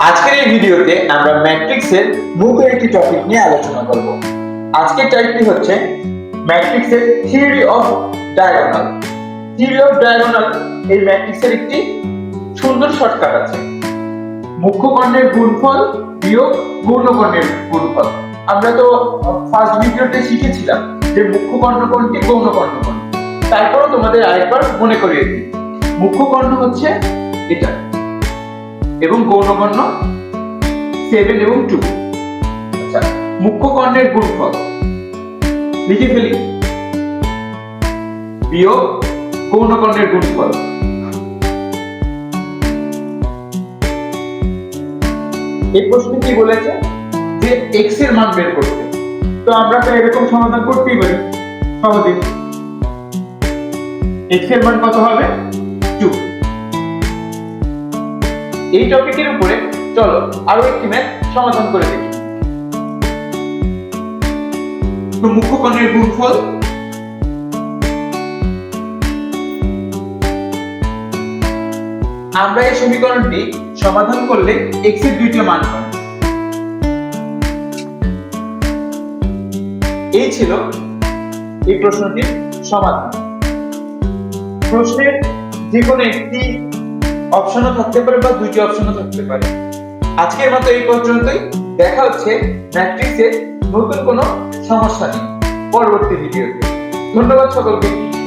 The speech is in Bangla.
আজকের এই ভিডিওতে আমরা ম্যাট্রিক্সের নতুন একটি টপিক নিয়ে আলোচনা করব। আজকের টপিকটি হচ্ছে ম্যাট্রিক্সের theory of diagonal theory of diagonal এই ম্যাট্রিক্সের একটি সুন্দর শর্টকাট আছে। মুখ্য কর্ণের গুণফল বিয়োগ গৌণকর্ণের গুণফল। আমরা তো ফার্স্ট ভিডিওতে শিখেছিলাম যে মুখ্য কর্ণ কোনটি গৌণকর্ণ কোনটি। তারপরও তোমাদের আরেকবার মনে করিয়ে দিই। মুখ্য কর্ণ হচ্ছে এটা। এবং গৌণকর্ণ সেভেন এবং টু আচ্ছা মুখ্য কর্ণের গুণফল লিখে ফেলি। বিয়োগ গৌণকর্ণের গুণফল। এই প্রশ্নে কি বলেছে যে এক্সের মান বের করতে। তো আমরা তো এরকম সমাধান করতেই পারি সহজে এক্সের মান কত হবে? এই টপিকের উপরে চলো আরও একটি ম্যাথ সমাধান করে দেখি। মুখ্য কর্ণের গুণফল আমরা এই সমীকরণটি সমাধান করলে x এর দুইটা মান পাই এই ছিল এই প্রশ্নটির সমাধান। প্রশ্নের যে কোনো একটি অপশনও থাকতে পারে বা দুইটি অপশনও থাকতে পারে। আজকের মতো এই পর্যন্তই। দেখা হচ্ছে ম্যাট্রিক্সের নতুন কোনো সমস্যা নেই পরবর্তী ভিডিওতে। ধন্যবাদ সকলকে।